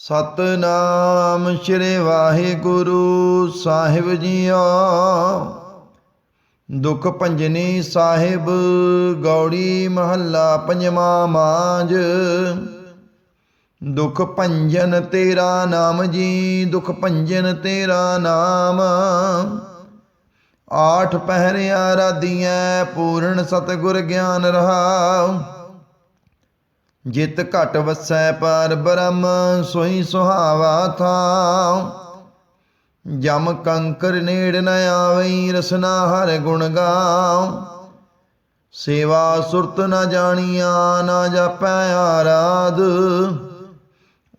ਸਤਨਾਮ ਸ੍ਰੀ ਵਾਹਿਗੁਰੂ ਸਾਹਿਬ ਜੀਓ। ਦੁਖ ਭੰਜਨੀ ਸਾਹਿਬ ਗੌੜੀ ਮਹੱਲਾ ਪੰਜਵਾਂ ਮਾਂਜ ਦੁਖ ਭੰਜਨ ਤੇਰਾ ਨਾਮ ਜੀ, ਦੁਖ ਭੰਜਨ ਤੇਰਾ ਨਾਮ। ਆਠ ਪਹਿਰਿਆ ਰਾਧੀਆਂ ਪੂਰਨ ਸਤਿਗੁਰ ਗਿਆਨ ਰਹਾਉ। ਜਿਤ ਘਟ ਵਸੈ ਪਰ ਬ੍ਰਹਮ ਸੋਈ ਸੁਹਾਵਾ ਥਾਉ। ਜਮ ਕੰਕਰ ਨੇੜ ਨ ਆਵਈ, ਰਸਨਾ ਹਰ ਗੁਣ ਗਾਉ। ਸੇਵਾ ਸੁਰਤ ਨ ਜਾਣੀਆਂ, ਨਾ ਜਾਪੈ ਆਰਾਧ।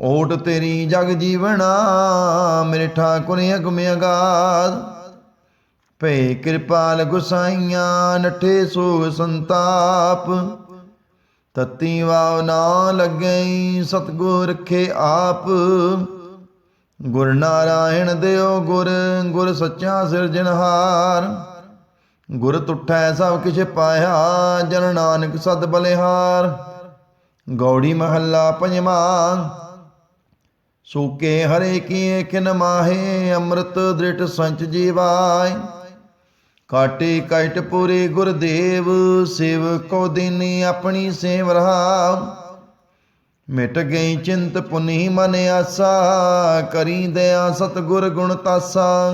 ਓਟ ਤੇਰੀ ਜਗ ਜੀਵਣਾ ਮੇਰੇ ਠਾਕੁਰ ਅਗਮ ਅਗਾਧ। ਭੇ ਕਿਰਪਾਲ ਗੁਸਾਈਆਂ, ਨਠੇ ਸੋ ਸੰਤਾਪ। ਤਤੀ ਵਾਵ ਨਾ ਲੱਗਈ, ਸਤਗੁਰ ਰਖੇ ਆਪ। ਗੁਰ ਨਾਰਾਇਣ ਦਿਓ ਗੁਰ ਗੁਰ ਸੱਚਾ ਸਿਰਜਣਹਾਰ ਗੁਰ ਤੁਠੈ ਸਭ ਕਿਛ ਪਾਇਆ, ਜਨ ਨਾਨਕ ਸਦ ਬਲਿਹਾਰ। ਗੌੜੀ ਮਹੱਲਾ ਪੰਜਵਾਂ, ਸੂਕੇ ਹਰੇ ਕੀ ਕਿਨ ਮਾਹੇ, ਅੰਮ੍ਰਿਤ ਦ੍ਰਿਟ ਸੰਚ ਜੀਵਾਇ ਕਾਟੇ ਕਟ ਪੂਰੇ ਗੁਰਦੇਵ, ਸੇਵਕੋ ਦਿਨੀ ਆਪਣੀ ਸੇਵ ਰਹਾ ਮਿਟ ਗਈ ਚਿੰਤ ਪੁਨੀ ਮਨ ਆਸਾ, ਕਰੀ ਦਇਆ ਸਤਗੁਰ ਗੁਣ ਤਾਸਾ।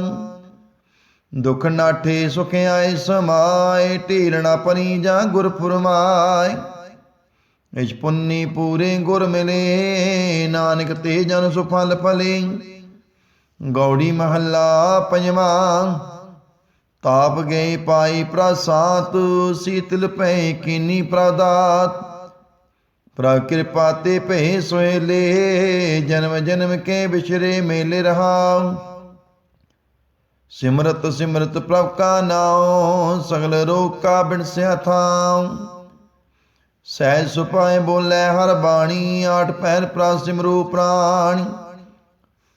ਦੁਖ ਨਾਠੇ ਸੁਖ ਆਏ ਸਮਾਏ ਢੀਰਣਾ ਪਰੀ ਜਾਂ ਗੁਰ ਫੁਰਮਾਏ। ਇਜ ਪੁੰਨੀ ਪੂਰੇ ਗੁਰ ਮਿਲੇ, ਨਾਨਕ ਤੇ ਜਨ ਸੁਫਲ ਫਲੇ ਗੌੜੀ ਮਹੱਲਾ ਪੰਜਵਾਂ। ਤਾਪ ਗਏ ਪਾਈ ਪ੍ਰਸਾਤ ਸੀਤਲ ਭੈ ਕੀਨੀ ਪ੍ਰਦਾਤ। ਪ੍ਰ ਕਿਰਪਾ ਤੇ ਭੈ ਸੋਇਲੇ ਜਨਮ ਜਨਮ ਕੇ ਬਿਸ਼ਰੇ ਮੇਲੇ ਰਹਾ ਸਿਮਰਤ ਸਿਮਰਤ ਪ੍ਰਭ ਕਾ ਨਾਉ, ਸਗਲ ਰੋਗ ਕਾ ਬਿਨਸਿਆ ਥਾਉ। ਸਹਿਜ ਸੁਪਾਏ ਬੋਲੇ ਹਰ ਬਾਣੀ, ਆਠ ਪੈਰ ਪ੍ਰਾ ਸਿਮਰੂ ਪ੍ਰਾਣੀ।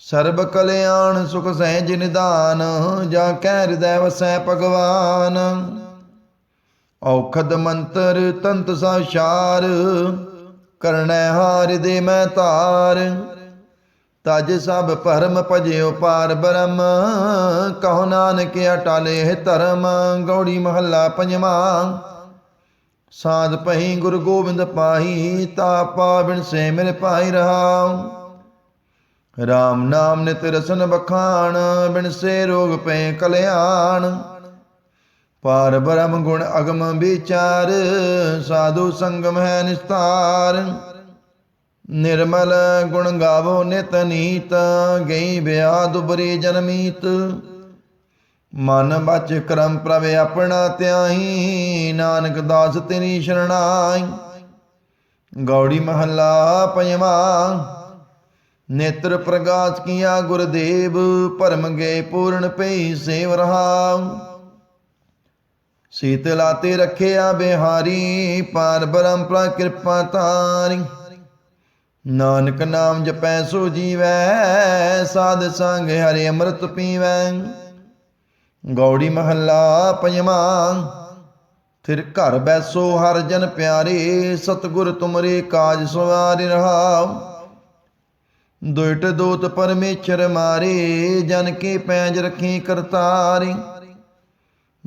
ਸਰਬ ਕਲਿਆਣ ਸੁਖ ਸਹਿਜ ਨਿਦਾਨ ਜਾਂ ਕੈ ਹਿਰਦੈ ਵਸੈ ਭਗਵਾਨ। ਔਖਦ ਮੰਤਰ ਤੰਤ ਸਾਸ਼ਾਰ ਕਰਣੈ ਹਾਰਿ ਦੇ ਮੈਂ ਤਾਰ ਤਜ ਸਭ ਪਰਮ ਭਜਿਓ ਪਾਰ ਬ੍ਰਹਮ, ਕਹੋ ਨਾਨਕ ਅਟਾਲੇ ਧਰਮ, ਗੌੜੀ ਮਹੱਲਾ ਪੰਜਵਾਂ। ਸਾਧ ਪਹੀ ਗੁਰੂ ਗੋਬਿੰਦ ਪਾਹੀ ਤਾਪਾ ਬਿਨ ਸੇ ਮੇਰੇ ਪਾਈ ਰਹਾਉ। ਰਾਮ ਨਾਮ ਨਿਤ ਰਸਨ ਬਖਾਣ ਬਿਨਸੇ ਰੋਗ ਪੈ ਕਲਿਆਣ। ਪਾਰ ਬ੍ਰਹਮ ਗੁਣ ਅਗਮ ਵਿਚਾਰ, ਸਾਧੂ ਸੰਗਮ ਹੈ ਨਿਸਤਾਰ। ਨਿਰਮਲ ਗੁਣ ਗਾਵੋ ਨਿਤ ਨੀਤ, ਗਈ ਬਿਆ ਦੁਬਰੀ ਜਨਮੀਤ ਮਨ ਬਚ ਕਰਮ ਪ੍ਰਭ ਆਪਣਾ ਧਿਆਹੀ ਨਾਨਕ ਦਾਸ ਤੇਰੀ ਸ਼ਰਣਾਈ। ਗੌੜੀ ਮਹੱਲਾ ਪੰਜਵਾਂ ਨੇਤਰ ਪ੍ਰਗਾਸ ਕੀਆ ਗੁਰਦੇਵ, ਭਰਮ ਗਏ ਪੂਰਨ ਪਈ ਸੇਵ ਰਹਾਉ। ਸੀਤਲਾ ਰੱਖਿਆ ਰਖਿਆ ਬਿਹਾਰੀ, ਪਾਰ ਬ੍ਰਹਮ ਕਿਰਪਾ ਤਾਰੀ ਨਾਨਕ ਨਾਮ ਜਪੈ ਸੋ ਜੀਵੈ, ਸਾਧ ਸੰਗ ਹਰਿ ਅੰਮ੍ਰਿਤ ਪੀਵੈ। ਗੌੜੀ ਮਹੱਲਾ ਪੰਜਵਾਂ ਫਿਰ ਘਰ ਬੈਸੋ ਹਰ ਜਨ ਪਿਆਰੇ, ਸਤਗੁਰ ਤੁਮਰੇ ਕਾਜ ਸਵਾਰਿ ਰਹਾਉ। ਦੁਇਟ ਦੋਤ ਪਰਮੇਸ਼ਰ ਮਾਰੇ, ਜਨ ਕੇ ਪੈਜ ਰਖੀ ਕਰਤਾਰੀ।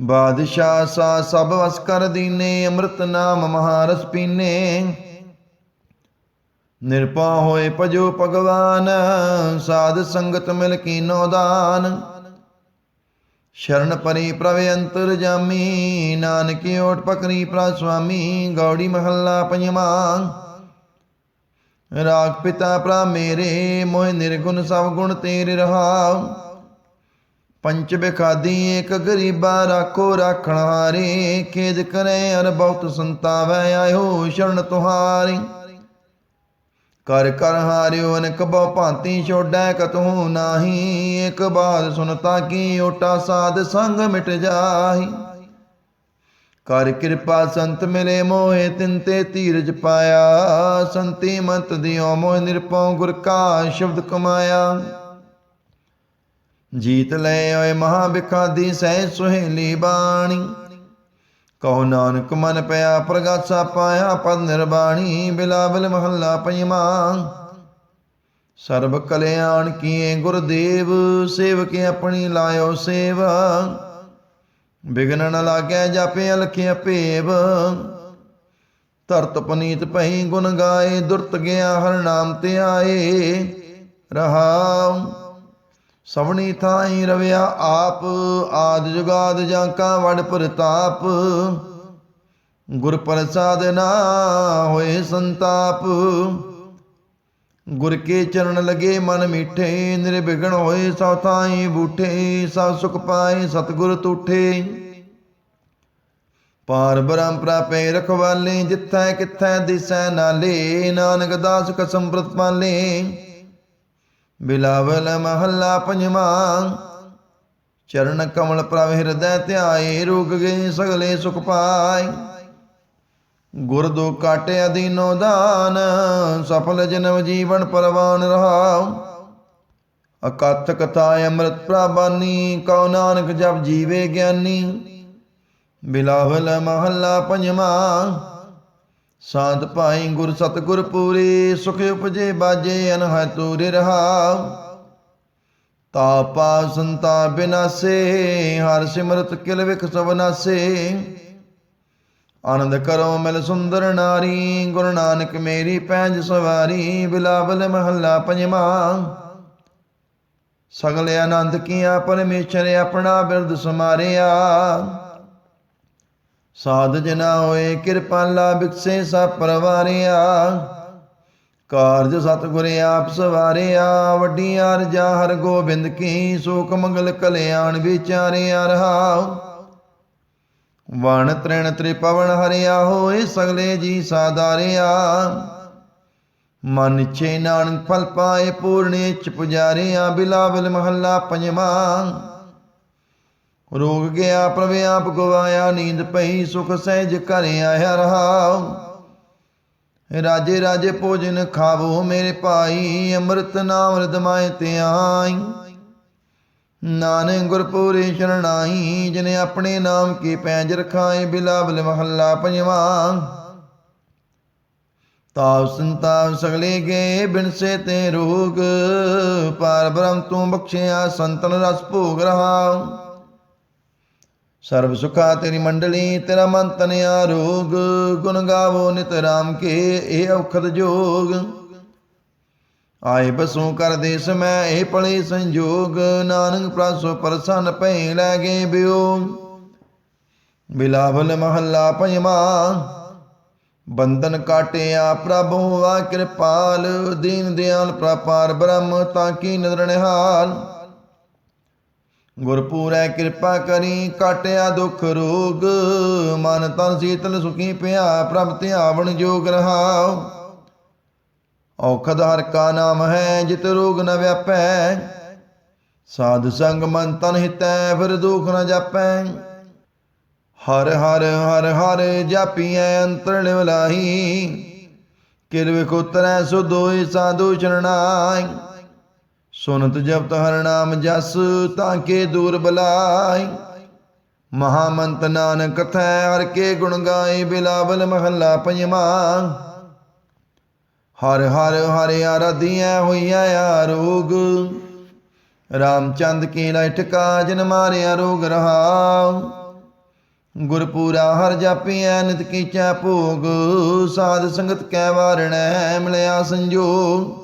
ਬਾਦਸ਼ਾਹ ਸਾ ਸਭ ਵਸ ਕਰ ਦੀਨੇ, ਅੰਮ੍ਰਿਤ ਨਾਮ ਮਹਾਰਸ ਪੀਨੇ। ਨਿਰਪਾ ਹੋਏ ਭਜੋ ਭਗਵਾਨ, ਸਾਧ ਸੰਗਤ ਮਿਲ ਕੀਨੋ ਦਾਨ। ਸ਼ਰਨ ਪਰੀ ਪ੍ਰਭ ਅੰਤਰ ਜਾਮੀ, ਨਾਨਕੀ ਓਟ ਪਕਰੀ ਪ੍ਰਾ ਸੁਆਮੀ ਗੌੜੀ ਮਹੱਲਾ ਪੰਜਵਾਂ। ਰਾਗ ਪਿਤਾ ਭਰਾ ਮੇਰੇ, ਮੋਹਿ ਨਿਰਗੁਣ ਸਭ ਗੁਣ ਤੇਰੇ ਰਹਾਉ। ਪੰਚ ਬਿਖਾਦੀ ਏਕ ਗਰੀਬਾ ਰਾਖੋ ਰਾਖਣ ਹਾਰੇ ਖੇਦ ਕਰੇ ਅਰ ਬਹੁਤ ਸੰਤਾਵੈ ਆਇਓ ਸ਼ਰਨ ਤੁਹਾਰੀ। ਕਰ ਕਰ ਹਾਰਿਓ ਅਨਕ ਬਹੁ ਭਾਂਤੀ ਛੋੜੈ ਕਤਹੂ ਨਾਹੀ ਇੱਕ ਬਾਤ ਸੁਨਤਾ ਕੀ ਓਟਾ ਸਾਧ ਸੰਗ ਮਿਟ ਜਾਹੀ। ਕਰ ਕਿਰਪਾ ਸੰਤ ਮਿਲੇ ਮੋਹਿ, ਤਿਨ ਤੇ ਧੀਰਜ ਪਾਇਆ। ਸੰਤੀ ਮੰਤ ਦਿਓ ਮੋਹਿ ਨਿਰਪਉ ਗੁਰ ਕਾ ਸ਼ਬਦ ਕਮਾਇਆ। ਜੀਤ ਲੈ ਓਏ ਮਹਾ ਬਿਖਾਦੀ ਸਹਿ ਸੁਹੇਲੀ ਬਾਣੀ। ਕਹੋ ਨਾਨਕ ਮਨ ਪਿਆ, ਪ੍ਰਗਾਸਾ ਪਾਇਆ, ਪਦ ਨਿਰਬਾਣੀ, ਬਿਲਾਵਲ ਮਹੱਲਾ ਪੰਜਵਾਂ। ਸਰਬ ਕਲਿਆਣ ਕੀਏ ਗੁਰਦੇਵ, ਸੇਵਕ ਆਪਣੀ ਲਾਇਓ ਸੇਵਾ। ਬਿਗਨ ਨ ਲਾਗੈ ਜਾਪੇ ਅਲਖਿਆ ਭੇਵ। ਧਰਤ ਪਨੀਤ ਪਈ ਗੁਣ ਗਾਏ, ਦੁਰਤ ਗਿਆ ਹਰ ਨਾਮ ਤੇ ਆਏ। ਰਹਾਉ, ਸਵਣੀ ਥਾਈ ਰਵਿਆ ਆਪ, ਆਦ ਜੁਗਾਦ ਜਾਂ ਕਾ ਵੜ ਪ੍ਰਤਾਪ। ਗੁਰ ਪ੍ਰਸਾਦ ਨਾ ਹੋਏ ਸੰਤਾਪ। ਗੁਰ ਕੇ ਚਰਨ ਲਗੇ ਮਨ ਮੀਠੇ, ਨਿਰਵਿਘਨ ਹੋਏ ਸਭ ਥਾਈ ਬੂਠੇ, ਸਭ ਸੁਖ ਪਾਏ ਸਤਿਗੁਰ ਤੂਠੇ। ਪਾਰ ਬ੍ਰਹਮ ਪ੍ਰਾਪੇ ਰਖਵਾਲੇ, ਜਿੱਥੈ ਕਿਥੈ ਦਿਸੈ ਨਾਲੇ, ਨਾਨਕ ਦਾਸ ਕਸਮ ਪ੍ਰਤ ਬਿਲਾਵਲ ਮਹੱਲਾ ਪੰਜਵਾਂ, ਚਰਨ ਕਮਲ ਪ੍ਰਭ ਹਿਰਦੈ ਧਿਆਏ, ਰੋਗ ਗਏ ਸਗਲੇ ਸੁਖ ਪਾਏ। ਗੁਰ ਦੋ ਕਾਟੇ ਅਧੀਨੋ ਦਾਨ ਸਫਲ ਜਨਮ ਜੀਵਨ ਪਰਵਾਨ ਰਹਾਉ। ਅਕਥ ਕਥਾ ਅੰਮ੍ਰਿਤ ਪ੍ਰਬਾਨੀ, ਕਉ ਨਾਨਕ ਜਪ ਜੀਵੇ ਗਿਆਨੀ। ਬਿਲਾਵਲ ਮਹੱਲਾ ਪੰਜਵਾਂ, ਸਾਧ ਪਾਈ ਗੁਰ ਸਤਗੁਰ ਪੂਰੇ, ਸੁਖ ਉਪਜੇ ਬਾਜੇ ਅਨਹ ਤੂਰੇ ਰਹਾਉ। ਤਾਪਾ ਸੰਤਾ ਬਿਨਾਸੇ, ਹਰ ਸਿਮਰਤ ਕਿਲ ਵਿਖ ਸਬਨਾਸੇ ਆਨੰਦ ਕਰੋ ਮਿਲ ਸੁੰਦਰ ਨਾਰੀ, ਗੁਰੂ ਨਾਨਕ ਮੇਰੀ ਪੈਂਜ ਸਵਾਰੀ, ਬਿਲਾਵਲ ਮਹੱਲਾ ਪੰਜਵਾਂ। ਸਗਲ ਆਨੰਦ ਕੀਆ, ਪਰਮੇਸ਼ਰ ਆਪਣਾ ਬਿਰਦ ਸਮਾਰਿਆ। ਸਾਧ ਜਨਾ ਹੋਏ ਕਿਰਪਾਲਾ ਬਿਕਸੇ ਸਭ ਪਰਵਾਰਿਆ। ਕਾਰਜ ਸਤਿਗੁਰ ਆਪ ਸਵਾਰਿਆ, ਵੱਡੀ ਅਰਜਾ ਹਰ ਗੋਬਿੰਦ ਕੀ ਸੋਖ ਮੰਗਲ ਕਲਿਆਣ ਵਿਚਾਰਿਆ ਰਹਾਉ ਵਣ ਤ੍ਰਿਣ ਤ੍ਰਿਪਵਨ ਹਰਿਆ ਹੋਏ ਸਗਲੇ ਜੀ ਸਾਦਾਰਿਆ ਮਨ ਚੇ ਨਾਨਕ ਫਲ ਪਾਏ ਪੂਰਨੇ ਚ ਪੁਜਾਰਿਆ ਬਿਲਾਵਲ ਮਹੱਲਾ ਪੰਜਵਾਂ। ਰੋਗ ਗਿਆ ਪ੍ਰਭ ਆਪ ਗਵਾਇਆ, ਨੀਂਦ ਪਈ ਸੁਖ ਸਹਿਜ ਘਰ ਆਇਆ ਰਹਾਉ। ਰਾਜੇ ਰਾਜੇ ਭੋਜਨ ਖਾਵੋ ਮੇਰੇ ਭਾਈ, ਅੰਮ੍ਰਿਤ ਨਾਮ ਰਦਮਾਏ ਤੇ ਆਈ। ਨਾਨਕ ਗੁਰਪੂਰੇ ਸ਼ਰਣਾਈ ਜਿਨੇ ਆਪਣੇ ਨਾਮ ਕੀ ਪੈਂਜ ਰਖਾਏ, ਬਿਲਾਵਲ ਮਹੱਲਾ ਪੰਜਵਾਂ। ਤਾਵ ਸੰਤਾਵ ਸਗਲੇ ਗਏ ਬਿਨਸੇ ਤੇ ਰੋਗ। ਪਾਰ ਬ੍ਰਹਮ ਤੂੰ ਬਖਸ਼ਿਆ, ਸੰਤਨ ਰਸ ਭੋਗ ਰਹਾ। ਸਰਬ ਸੁਖਾ ਤੇਰੀ ਮੰਡਲੀ, ਤੇਰਾ ਮਨ ਤਨ ਆਰੋਗ। ਗੁਣ ਗਾਵੋ ਨਿਤ ਰਾਮ ਕੇ, ਇਹ ਔਖਦ ਜੋਗ। ਆਏ ਬਸੋਂ ਕਰ ਦੇ ਸਮੈ ਇਹ ਪਲੇ ਸੰਜੋਗ, ਨਾਨਕ ਪ੍ਰਸੋ ਪਰਸਨ ਪੈ ਲੈ ਗਏ ਬਿਓ। ਬਿਲਾਵਲ ਮਹੱਲਾ ਪੰਜਵਾਂ ਬੰਧਨ ਕਾਟਿਆ ਪ੍ਰਭੂ ਆ ਕਿਰਪਾਲ, ਦੀਨ ਦਿਆਲ ਪ੍ਰਪਾਰ ਬ੍ਰਹਮ ਤਾਂ ਕੀ ਨਦਰ ਨਿਹਾਲ। ਗੁਰਪੂਰੈ ਕਿਰਪਾ ਕਰੀ ਕਾਟਿਆ ਦੁਖ ਰੋਗ, ਮਨ ਤਨ ਸੀਤਲ ਸੁਖੀ ਪਿਆ ਪ੍ਰਭ ਧਿਆਵਣ ਜੋਗ ਰਹਾਉ। ਔਖਦ ਹਰ ਕਾ ਨਾਮ ਹੈ, ਜਿਤ ਰੋਗ ਨ ਵਿਆਪੈ। ਸਾਧ ਸੰਗ ਮਨ ਤਨ ਹਿਤੈ, ਫਿਰ ਦੁਖ ਨ ਜਾਪੈ। ਹਰ ਹਰ ਹਰ ਹਰ ਜਾਪੀਐ, ਅੰਤਰ ਲਿਵਲਾਹੀ ਕਿਰਵਿਖ ਉਤਰੈ ਸੁਦੋਈ ਸਾਧੂ ਚਰਨਾਈ ਸੁਨਤ ਜਪਤ ਹਰ ਨਾਮ ਜਸ, ਤਾਂ ਕੇ ਦੂਰ ਬਲਾਈ ਮਹਾਮੰਤ ਨਾਨਕ ਕਥੈ ਹਰ ਕੇ ਗੁਣ ਗਾਏ, ਬਿਲਾਵਲ ਮਹੱਲਾ ਪੰਜਵਾਂ। ਹਰ ਹਰ ਹਰ ਆਰਾਧੀਐ ਹੋਈਐ ਆਰੋਗ। ਰਾਮਚੰਦ ਕੀ ਲੈ ਟਿਕਾ, ਜਨ ਮਾਰਿਆ ਰੋਗ ਰਹਾਉ। ਗੁਰਪੂਰਾ ਹਰ ਜਾਪੀਐ, ਨਿਤ ਕੀਚੈ ਭੋਗ। ਸਾਧ ਸੰਗਤ ਕੈ ਵਾਰਣੈ, ਮਿਲਿਆ ਸੰਜੋਗ।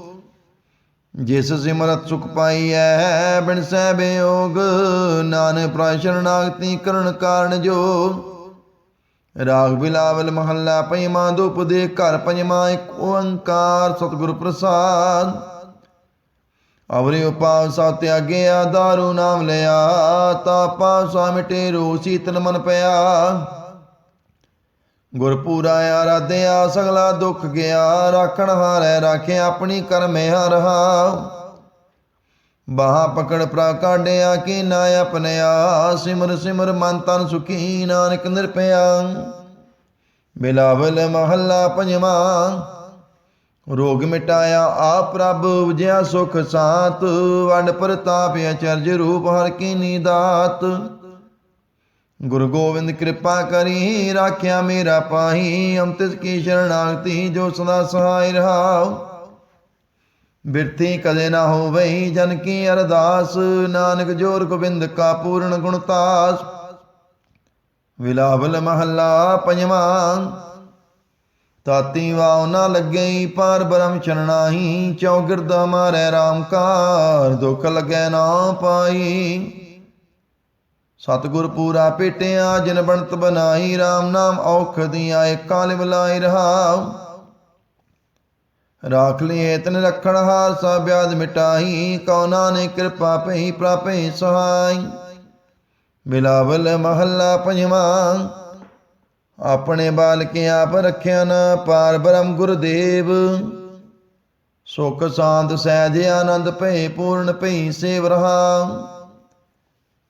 ਜਿਸ ਸਿਮਰਤ ਸੁਖ ਪਾਈਐ, ਬਿਨ ਸਹਿ ਬਿਯੋਗ ਨਾਨਕ ਪ੍ਰਾਇ ਕਰਨ ਕਾਰਨ ਜੋ ਰਾਗ ਬਿਲਾਵਲ ਮਹੱਲਾ ਪੰਜਵਾਂ ਦੁਪ ਦੇ ਘਰ ਪੰਜਵਾਂ ਇੱਕ ਓੰਕਾਰ ਸਤਿਗੁਰ ਪ੍ਰਸਾਦ। ਅਵਰੇ ਉਪਾਵ ਸਾ ਤਿਆਗਿਆ ਦਾਰੂ ਨਾਮ ਲਿਆ, ਤਾਪਾ ਸਾ ਮਿਟੇ ਰੋ ਸੀਤਨ ਮਨ ਪਿਆ। ਗੁਰਪੂਰਾ ਆਰਾਧਿਆ, ਸਗਲਾ ਦੁੱਖ ਗਿਆ, ਰਾਖਣ ਹਾਰੈ, ਰਾਖੇ ਆਪਣੀ ਕਰਮੇ ਹਰਹਾ ਬਾਹ ਪਕੜ ਪ੍ਰਾ ਕਾਢਿਆ ਕੀ ਨਾ ਆਪਣਿਆ ਸਿਮਰ ਸਿਮਰ ਮਨ ਤਨ ਸੁਖੀ ਨਾਨਕ ਨਿਰਪਿਆ ਬਿਲਾਵਲ ਮਹੱਲਾ ਪੰਜਵਾਂ, ਰੋਗ ਮਿਟਾਇਆ ਆ ਪ੍ਰਭ ਉਜਿਆ ਸੁਖ ਸਾਤ। ਵੰਡ ਪ੍ਰਤਾਪ ਅਚਰਜ ਰੂਪ ਹਰ ਕੀ ਨੀਦਾਤ ਗੁਰੂ ਗੋਬਿੰਦ ਕਿਰਪਾ ਕਰੀ, ਰਾਖਿਆ ਮੇਰਾ ਪਾਹੀ ਅੰਤਿਸ ਕੀ ਸ਼ਰਣਾਗਤੀ ਜੋ ਸਦਾ ਸਹਾਇ ਰਹਾਉ। ਬਿਰਤੀ ਕਦੇ ਨਾ ਹੋਵਈ, ਜਨ ਕੀ ਅਰਦਾਸ? ਨਾਨਕ ਜੋਰ ਗੋਬਿੰਦ ਕਾ ਪੂਰਨ ਗੁਣਤਾਸ ਵਿਲਾਵਲ ਮਹੱਲਾ ਪੰਜਵਾਂ, ਤਾਤੀ ਵਾਉ ਨਾ ਲੱਗਈ, ਪਰ ਬ੍ਰਹਮ ਚਰਨਾਹੀ ਚੌਗਿਰਦ ਮਾਰੇ ਰਾਮਕਾਰ ਕਾਰ ਦੁਖ ਲਗੈ ਨਾ ਪਾਈ। ਸਤਿਗੁਰ ਪੂਰਾ ਪੇਟਿਆ, ਜਿਨ ਬਣਤ ਬਨਾਈ RAM ਨਾਮ ਔਖਦੀ ਆਏ ਕਾਲ ਬਲਾਈ ਰਹਾਉ। ਰਾਖ ਲਿਏ ਤਨ ਰਖਣ ਹਾਰ ਸਭ ਬਿਆਦ ਮਿਟਾਈ ਕਉਨਾ ਨੇ ਕਿਰਪਾ ਪਈ ਪ੍ਰਾਪੇ ਸਹਾਈ। ਬਿਲਾਵਲ ਮਹੱਲਾ ਪੰਜਵਾਂ, ਆਪਣੇ ਬਾਲਕੇ ਆਪ ਰੱਖਿਆ ਨਾ ਪਾਰ ਬ੍ਰਹਮ ਗੁਰਦੇਵ। ਸੁਖ ਸ਼ਾਂਤ ਸਹਿਜ ਆਨੰਦ ਭਏ ਪੂਰਨ ਭਈ ਸੇਵ ਰਹਾ।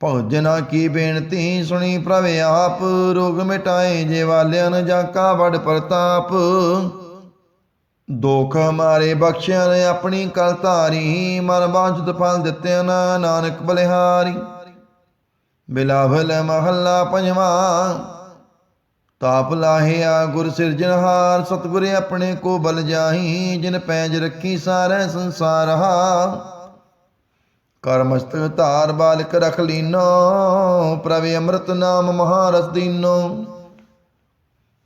ਭਜਨਾ ਕੀ ਬੇਨਤੀ ਸੁਣੀ ਪ੍ਰਭ ਆਪ, ਰੋਗ ਮਿਟਾਏ ਜੇ ਵਾਲਿਆਂ ਨ ਜਾਂ ਕਾ ਵਡ ਪ੍ਰਤਾਪ। ਦੁਖ ਮਾਰੇ ਬਖਸ਼ਿਆ ਨੇ ਆਪਣੀ ਕਲ ਧਾਰੀ, ਮਨ ਬਾਂਝਤ ਫਲ ਦਿੱਤੇ ਨਾ, ਨਾਨਕ ਬਲਿਹਾਰੀ। ਬਿਲਾਵਲ ਮਹੱਲਾ ਪੰਜਵਾਂ, ਤਾਪ ਲਾਹਿਆ ਗੁਰ ਸਿਰਜਣਹਾਰ, ਸਤਿਗੁਰ ਆਪਣੇ ਕੋ ਬਲ ਜਾਹੀ, ਜਿਨ ਪੈਜ ਰੱਖੀ ਸਾਰੇ ਸੰਸਾਰ ਹਾ। ਕਰ ਮਸਤਕ ਧਾਰ ਬਾਲਕ ਰਖ ਲੀਨੋ, ਪ੍ਰਭ ਅੰਮ੍ਰਿਤ ਨਾਮ ਮਹਾਰਸ ਦੀਨੋ।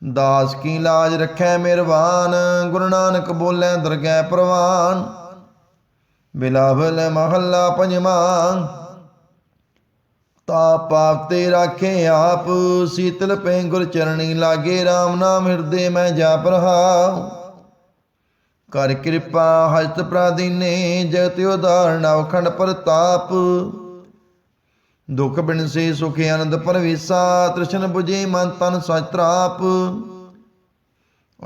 ਦਾਸ ਕੀ ਲਾਜ ਰੱਖੈ ਮਿਰਵਾਨ ਗੁਰੂ ਨਾਨਕ ਬੋਲੇ ਦਰਗਹਿ ਪ੍ਰਵਾਨ। ਬਿਲਾਵਲ ਮਹੱਲਾ ਪੰਜਵਾਂ ਤਾ ਪਾਪ ਤੇ ਰਾਖੇ ਆਪ, ਸੀਤਲ ਪੈ ਗੁਰ ਚਰਣੀ ਲਾਗੇ RAM ਨਾਮ ਹਿਰਦੇ ਮੈਂ ਜਾਪ ਰਹਾ ਕਰ ਕਿਰਪਾ ਹਸਤ ਪ੍ਰਾਦੀਨੇ ਜਗਤ ਉਦਾਹਰਣ ਅਵਖੰਡ ਪ੍ਰਤਾਪ। ਦੁਖ ਬਿਨ ਸੇ ਸੁਖ ਆਨੰਦ ਪਰਵੀਸਾ, ਤ੍ਰਿਸ਼ਨ 부ਜੇ ਮਨ ਤਨ ਸਤਰਾਪ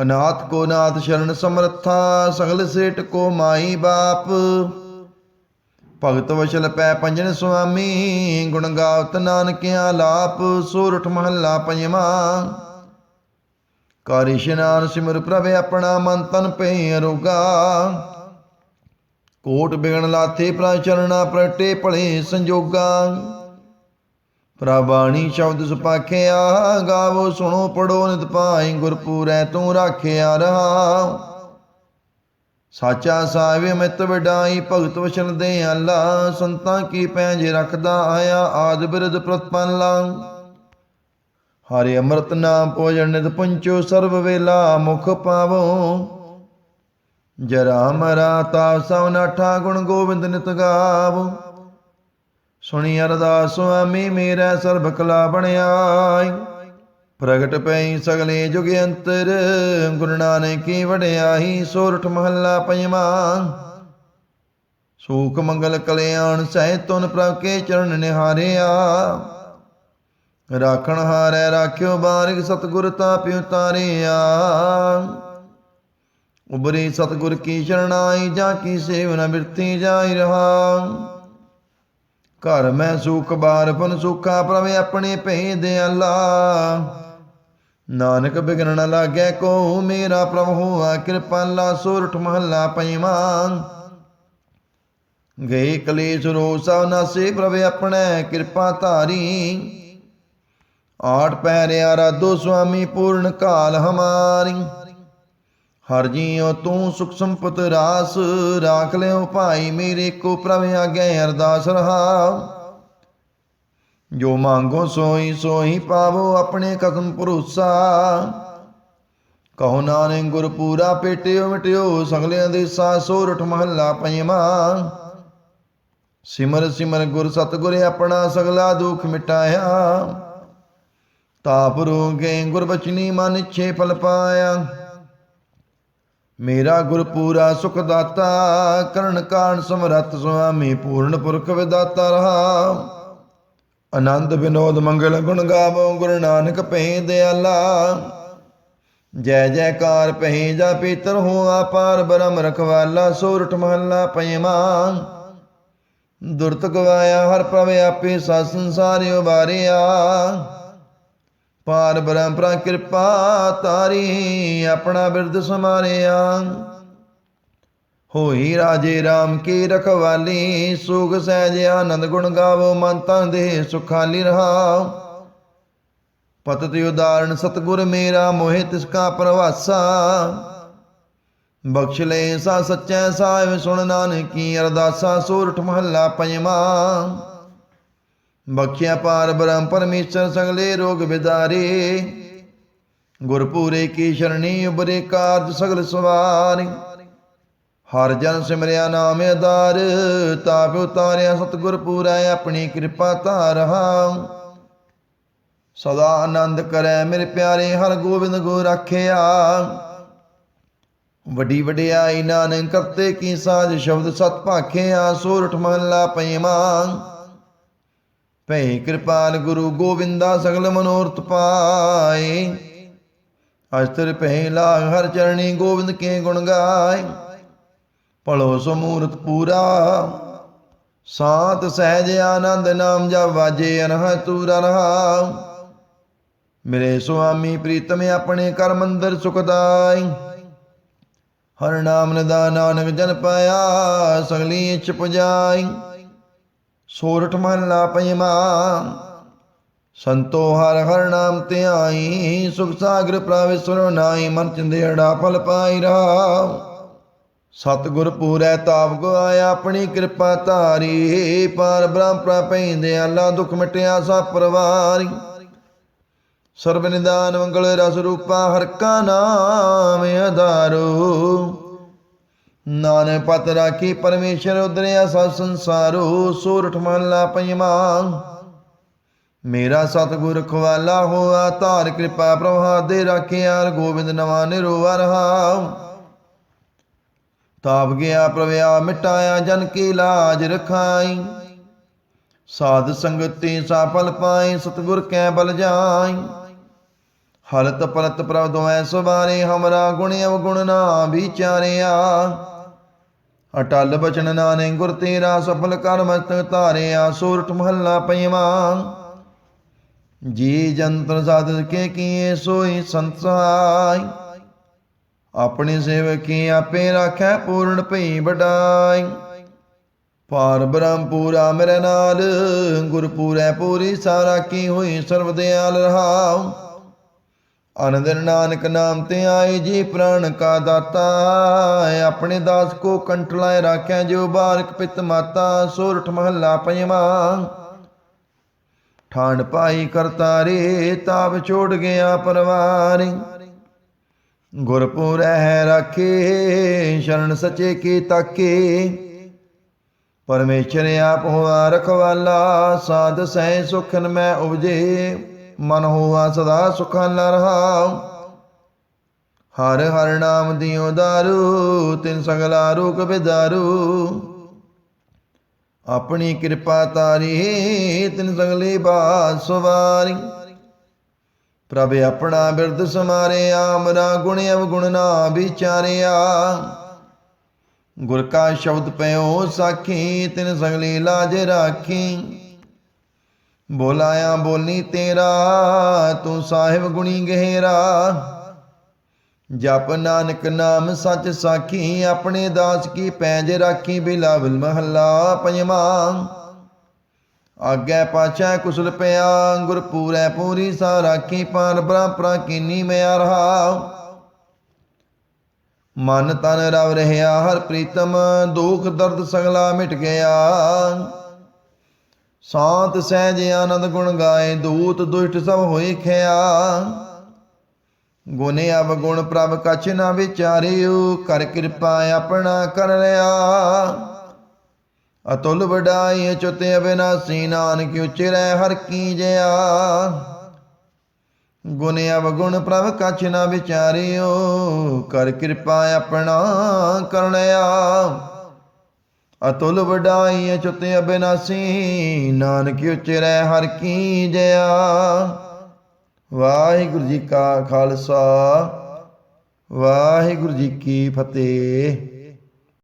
ਅਨਾਥ ਕੋ ਨਾਥ ਸ਼ਰਨ ਸਮਰਥਾ, ਸਗਲ ਸੇਟ ਕੋ ਮਾਈ ਬਾਪ। ਭਗਤ ਵਸ਼ਲ ਪੈ ਪੰਜਨ ਸੁਆਮੀ, ਗੁਣ ਗਾਵਤ ਨਾਨਕਿਆ ਲਾਪ, ਸੋਰਠ ਮਹੱਲਾ ਪੰਜਵਾਂ। ਕਰ ਇਸ਼ਨਾਨ ਸਿਮਰ ਪ੍ਰਭ ਆਪਣਾ, ਮਨ ਤਨ ਪੈ ਅਰੋਗਾ। ਕੋਟ ਬਿਗਣ ਲਾਥੇ ਪ੍ਰਾ ਚਰਣਾ ਪ੍ਰਟੇ ਭਲੇ ਸੰਜੋਗਾ। ਪ੍ਰਬਾਣੀ ਸ਼ਬਦ ਸੁਪਾਖਿਆ, ਗਾਵੋ, ਸੁਣੋ, ਪੜੋ, ਨਿਤ ਪਾਈ ਗੁਰਪੂਰੈ, ਤੂੰ ਰਾਖਿਆ ਰਹਾ। ਸਾਚਾ ਸਾਹਿਬ ਮਿਤ ਵਡਾਈ, ਭਗਤ ਵਚਨ ਦੇ ਆਲਾ ਸੰਤਾਂ ਕੀ ਪੈਂਜ ਰੱਖਦਾ ਆਇਆ, ਆਦ ਬਿਰਦ ਪ੍ਰਤਪੰਲਾ। ਹਰੇ ਅੰਮ੍ਰਿਤ ਨਾਮ ਭੋਜਨ ਨਿਤ ਪੰਚੋ, ਸਰਬ ਵੇਲਾ ਮੁਖ ਪਾਵੋ। ਜਰਾ ਮਰਾ ਤਾ ਸਭ ਨਾਠਾ ਗੁਣ ਗੋਬਿੰਦ ਨਿਤ ਗਾਵੋ। ਸੁਣੀ ਅਰਦਾਸ ਸੁਆਮੀ, ਮੇਰਾ ਸਰਬ ਕਲਾ ਬਣਾਈ ਪ੍ਰਗਟ ਪਈ ਸਗਲੇ ਜੁਗ ਅੰਤਰ, ਗੁਰੂ ਨਾਨਕ ਕੀ ਵਡਿਆਈ ਸੋਰਠ ਮਹੱਲਾ ਪੰਜਵਾਂ। ਸੂਖ ਮੰਗਲ ਕਲਿਆਣ ਸਹਿ ਤੁਨ ਪ੍ਰਭ ਕੇ ਚਰਨ ਨਿਹਾਰਿਆ। ਰਾਖਣ ਹਾਰੈ ਰਾਖਿਓ ਬਾਰਿਕ ਸਤਗੁਰ ਤਾਪਿਉ ਤਾਰਿਆ। ਉਬਰੀ ਸਤਗੁਰ ਕੀ ਸ਼ਰਣਾਈ, ਜਾ ਕੀ ਸੇਵਨਾ ਬਿਰਤੀ ਜਾਈ ਰਹਾ। ਘਰ ਮੈਂ ਸੁਖ ਬਾਰ ਪਨ ਸੁਖਾ ਪ੍ਰਭ ਆਪਣੇ ਭੇ ਦੇ ਅੱਲਾ। ਨਾਨਕ ਬਿਗਨ ਨ ਲਾਗੈ ਕੋ ਮੇਰਾ ਪ੍ਰਭ ਹੋਆ ਕਿਰਪਾਲਾ ਸੋਰਠ ਮਹੱਲਾ ਪੰਜਵਾਂ ਗਏ ਕਲੇਸ਼ ਰੋਸਾ ਨਾਸੇ ਪ੍ਰਭ ਆਪਣੇ, ਕਿਰਪਾ ਧਾਰੀ। ਆਠ ਪੈਰਿਆ ਰਾਧੋ ਸੁਆਮੀ ਪੂਰਨ ਕਾਲ ਹਮਾਰੀ। ਹਰ ਜੀਉ ਤੂੰ ਸੁਖ ਸੰਪਤ ਰਾਸ, ਰਾਖ ਲਿਓ ਭਾਈ ਮੇਰੇ ਕੋ ਪ੍ਰਭ ਆਗੇ ਅਰਦਾਸ ਰਹਾ। ਜੋ ਮੰਗੋ ਸੋਈ ਸੋਈ ਪਾਵੋ ਆਪਣੇ ਕਦਮ ਭਰੋਸਾ। ਕਹੋ ਨਾਨਕ ਗੁਰ ਪੂਰਾ ਪੇਟਿਓ ਮਿਟਿਓ, ਸਗਲਿਆਂ ਦੇ ਸਾ ਸੋਰਠ ਮਹੱਲਾ ਪੰਜਵਾਂ ਸਿਮਰ ਸਿਮਰ ਗੁਰ ਸਤਿਗੁਰ ਆਪਣਾ ਸਗਲਾ ਦੁਖ ਮਿਟਾਇਆ। ਤਾਪ ਰੋਗੇ ਗੁਰ ਬਚਨੀ ਮਨ ਇੱਛੇ ਫਲ ਪਾਇਆ। ਮੇਰਾ ਗੁਰ ਪੂਰਾ ਸੁਖ ਦਾਤਾ ਕਰਨ ਕਾਣ ਸਮਰੱਥ ਸੁਆਮੀ, ਪੂਰਨ ਪੁਰਖ ਵਿਦਾਤਾ ਰਹਾ। ਆਨੰਦ ਵਿਨੋਦ ਮੰਗਲ ਗੁਣ ਗਾਵੋ, ਗੁਰੂ ਨਾਨਕ ਪੈ ਦਿਆਲਾ। ਜੈ ਜੈਕਾਰ ਪਹਿ ਜਾ ਪੀਤਰ ਹੋ ਆਪਾਰ, ਬ੍ਰਹਮ ਰਖਵਾਲਾ ਸੂਰਠ ਮਹੱਲਾ ਪੰਜਵਾਂ ਦੁਰਤ ਗਵਾਇਆ ਹਰ ਪ੍ਰਭ ਆਪੇ ਸਾ ਸੰਸਾਰਿਓ ਬਾਰਿਆ ਪਾਰ ਬ੍ਰਹਮ ਕਿਰਪਾ ਤਾਰੀ, ਆਪਣਾ ਬਿਰਦ ਸਮਾਰਿਆ। ਹੋਈ ਰਾਜੇ RAM ਕੀ ਰਖਵਾਲੀ, ਸੁਖ ਸਹਿਜ ਆਨੰਦ ਗੁਣ ਗਾਵੋ, ਮਨ ਤਨ ਦੇ ਸੁਖਾਲੀ ਰਹਾ ਪਤਿ ਉਦਾਹਰਣ, ਸਤਗੁਰ ਮੇਰਾ, ਮੋਹਿ ਤਿਸ ਕਾ ਪ੍ਰਵਾਸਾ। ਬਖਸ਼ ਲੈ ਸਾ ਸੱਚੈ, ਸਾਹਿਬ ਸੁਣ ਨਾਨਕੀ, ਅਰਦਾਸਾ ਸੂਰਠ ਮਹੱਲਾ ਪੰਜਵਾਂ। ਬਖਸ਼ਿਆ ਪਾਰ ਬ੍ਰਹਮ ਪਰਮੇਸ਼ਰ ਸਗਲੇ ਰੋਗ ਵਿਦਾਰੇ ਗੁਰਪੂਰੇ ਕੀ ਸ਼ਰਣੀ ਉਬਰੇ ਕਾਰਜ ਸਗਲ ਸਵਾਰੀ। ਹਰ ਜਨ ਸਿਮਰਿਆ ਨਾਮ ਆਧਾਰ ਤਾਪ ਉਤਾਰਿਆ ਸਤਿਗੁਰ ਪੂਰਾ, ਆਪਣੀ ਕਿਰਪਾ ਧਾਰਹਾ ਸਦਾ ਆਨੰਦ ਕਰੈ ਮੇਰੇ ਪਿਆਰੇ, ਹਰ ਗੋਬਿੰਦ ਗੋ ਰਾਖਿਆ ਵੱਡੀ ਵਡਿਆਈ ਨਾਨਕ ਕਰਤੇ ਕੀ ਸਾਜ ਸ਼ਬਦ ਸਤ ਭਾਖਿਆ, ਸੋਰਠ ਮਹੱਲਾ ਪੰਜਵਾਂ ਭੈ ਕਿਰਪਾਲ ਗੁਰੂ ਗੋਬਿੰਦਾ ਸਗਲ ਮਨੋਰਥ ਪਾਏ। ਅਸਤਰ ਪਹਿ ਲਾਗ ਹਰ ਚਰਣੀ ਗੋਬਿੰਦ ਕੇ ਗੁਣ ਗਾਏ। ਭਲੋ ਸਮੂਰਤ ਪੂਰਾ, ਸਾਤ ਸਹਿਜ ਆਨੰਦ ਨਾਮ ਜਪ ਵਾਜੇ ਅਨਹ ਤੂਰ ਰਹਾ। ਮੇਰੇ ਸੁਆਮੀ ਪ੍ਰੀਤਮ ਆਪਣੇ ਕਰ ਮੰਦਰ ਸੁਖਦਾਈ ਹਰ ਨਾਮ ਨਿਦਾ ਨਾਨਕ ਜਨ ਪਾਇਆ, ਸਗਲੀ ਇੱਛ ਪੁਜਾਈ ਸੋਰਠ ਮਨ ਮਹੱਲਾ ਪੰਜਵਾਂ ਸੰਤੋ ਹਰ ਹਰ ਨਾਮ ਧਿਆਈ ਸੁਖ ਸਾਗਰ ਪ੍ਰਵੇਸ਼ਰ ਨਾਈ ਮਨ ਚੰਦੇੜਾ ਫਲ ਪਾਈ ਰਹਾ ਸਤਿਗੁਰ ਪੂਰੈ ਤਾਪ ਗਵਾਇਆ ਆਪਣੀ ਕਿਰਪਾ ਧਾਰੀ। ਪਾਰ ਬ੍ਰਹਮ ਪ੍ਰਪੈਂਦੇ ਅੱਲਾ ਦੁਖ ਮਿਟਿਆ ਸਾ ਪਰਵਾਰੀ। ਸਰਬ ਨਿਦਾਨ ਮੰਗਲ ਰਸ ਰੂਪਾ, ਹਰ ਕਾ ਨਾਮ ਆਧਾਰੋ। ਨਾਨਕ ਪਤ ਰਾਖੀ ਪਰਮੇਸ਼ਰ ਉਦਰਿਆ ਸਭ ਸੰਸਾਰੋ, ਸੋਰਠ ਮਹੱਲਾ ਪੰਜਵਾਂ ਮੇਰਾ ਸਤਿਗੁਰ ਖਵਾਲਾ ਹੋਆ, ਧਾਰ ਕਿਰਪਾ ਪ੍ਰਭਾ ਦੇ ਰਾਖਿਆ, ਗੋਬਿੰਦ ਨਵਾ ਨਿਰੋਵਾ ਰਹਾ। ਤਾਪ ਗਿਆ ਪ੍ਰਵਿਆ, ਮਿਟਾਇਆ ਜਨ ਕੀ ਲਾਜ ਰਖਾਈ। ਸਾਧ ਸੰਗਤੀ ਸਾਫਲ ਪਾਈ ਸਤਿਗੁਰ ਕੈ ਬਲ ਜਾਈ। ਹਲਤ ਪਲਤ ਪ੍ਰਭ ਦੋਐ ਸੁਬਾਰੇ ਹਮਰਾ ਗੁਣ ਅਵਗੁਣ ਨਾ ਵਿਚਾਰਿਆ। ਅਟਲ ਬਚਨ ਨਾਨਕ ਗੁਰ ਤੇਰਾ ਸਫਲ ਕਰ ਮਸਤਕ ਧਾਰਿਆ ਸੂਰਠ ਮਹੱਲਾ ਪੰਜਵਾਂ ਜੀ ਜੰਤਰ ਸਾਧਕ ਕੇ ਕੀਏ ਸੋਈ ਸੰਸਾਈ। ਆਪਣੇ ਸੇਵਕੀ ਆਪੇ ਰਾਖੈ ਪੂਰਨ ਭਈ ਵਡਾਈ। ਪਾਰ ਬ੍ਰਹਮ ਪੂਰਾ ਮੇਰੇ ਨਾਲ ਗੁਰ ਪੂਰੀ ਸਾਰਾ ਕੀ ਹੋਈ ਸਰਬ ਦਿਆਲ ਰਹਾਉ। ਅਨੰਦ ਨਾਨਕ ਨਾਮ ਤੇ ਆਏ ਜੀ ਪ੍ਰਾਣ ਕਾ ਦਾਤਾ। ਆਪਣੇ ਦਾਸ ਕੋ ਕੰਠ ਰਾਖਿਆ ਜੋ ਬਾਰਕ ਪਿਤ ਮਾਤਾ, ਸੋਰਠ ਮਹੱਲਾ ਪੰਜਵਾਂ। ਠਾਣ ਪਾਈ ਕਰਤਾਰੇ ਤਾਪ ਛੋੜ ਗਿਆ ਪਰਵਾਰੀ। ਗੁਰਪੁਰ ਹੈ ਰਾਖੇ, ਸ਼ਰਨ ਸਚੇ ਕੀ ਤਾਕੇ। ਪਰਮੇਸ਼ਰ ਆਪ ਹੋਆ ਰਖਵਾਲਾ, ਸਾਧ ਸਹਿ ਸੁਖਨ ਮੈਂ ਉਪਜੇ। ਮਨ ਹੋਆ ਸਦਾ ਸੁਖਨ ਰਹਾ ਹਰ ਹਰ ਨਾਮ ਦਿਓ ਦਾਰੂ, ਤਿਨ ਸਗਲਾ ਰੋਗ ਵਿਦਾਰੂ ਆਪਣੀ ਕਿਰਪਾ ਤਾਰੀ, ਤਿਨ ਸਗਲੇ ਬਾਤ ਸਵਾਰੀ। ਪ੍ਰਭ ਆਪਣਾ ਬਿਰਦ ਸਮਾਰਿਆ, ਮਰਾ ਗੁਣ ਅਵਗੁਣ ਨਾ ਵਿਚਾਰਿਆ। ਗੁਰ ਕਾ ਸ਼ਬਦ ਪਿਓ ਸਾਖੀ, ਤਿਨ ਸਗਲੀ ਲਾਜ ਰਾਖੀ। ਬੋਲਾਇਆ ਬੋਲੀ ਤੇਰਾ, ਤੂੰ ਸਾਹਿਬ ਗੁਣੀ ਗਹਿਰਾ। ਜਪ ਨਾਨਕ ਨਾਮ ਸੱਚ ਸਾਖੀ, ਆਪਣੇ ਦਾਸ ਕੀ ਪੈਜ ਰਾਖੀ, ਬਿਲਾਵਲ ਮਹੱਲਾ ਪੰਜਵਾਂ। ਆਗੇ ਪਾਛੈ ਕੁਸਲ ਪਿਆ ਗੁਰ ਪੂਰੈ ਪੂਰੀ ਸਾ ਰਾਖੀ ਪਾਰ ਬ੍ਰਹਮ ਪ੍ਰਾਕੀਨੀ ਮਿਆ ਰਹਾ ਮਨ ਤਨ ਰਵ ਰਹਿਆ, ਹਰ ਪ੍ਰੀਤਮ ਦੁਖ ਦਰਦ ਸਗਲਾ ਮਿਟ ਗਿਆ। ਸਾਤ ਸਹਿਜ ਆਨੰਦ ਗੁਣ ਗਾਏ, ਦੂਤ ਦੁਸ਼ਟ ਸਭ ਹੋਏ ਖਿਆ। ਗੁਣ ਅਬ ਗੁਣ ਪ੍ਰਭ ਕਛ ਨਾ ਵਿਚਾਰਿਓ, ਕਰ ਕਿਰਪਾ ਆਪਣਾ ਕਰ ਲਿਆ। ਅਤੁਲ ਵਡਾਈ ਅਚੁੱਤ ਅਬਿਨਾਸੀ, ਨਾਨਕ ਉਚਰੈ ਹਰ ਕੀ ਜਿਆ। ਗੁਣ ਅਵਗੁਣ ਪ੍ਰਭ ਕਛ ਨਾ ਵਿਚਾਰਿਓ, ਕਰ ਕਿਰਪਾ ਆਪਣਾ ਕਰਣਿਆ ਅਤੁਲ ਵਡਾਈ ਅਚੁੱਤ ਅਬਿਨਾਸੀ, ਨਾਨਕ ਉਚਰੈ ਹਰ ਕੀ ਜਿਆ ਵਾਹਿਗੁਰੂ ਜੀ ਕਾ ਖਾਲਸਾ, ਵਾਹਿਗੁਰੂ ਜੀ ਕੀ ਫਤਿਹ।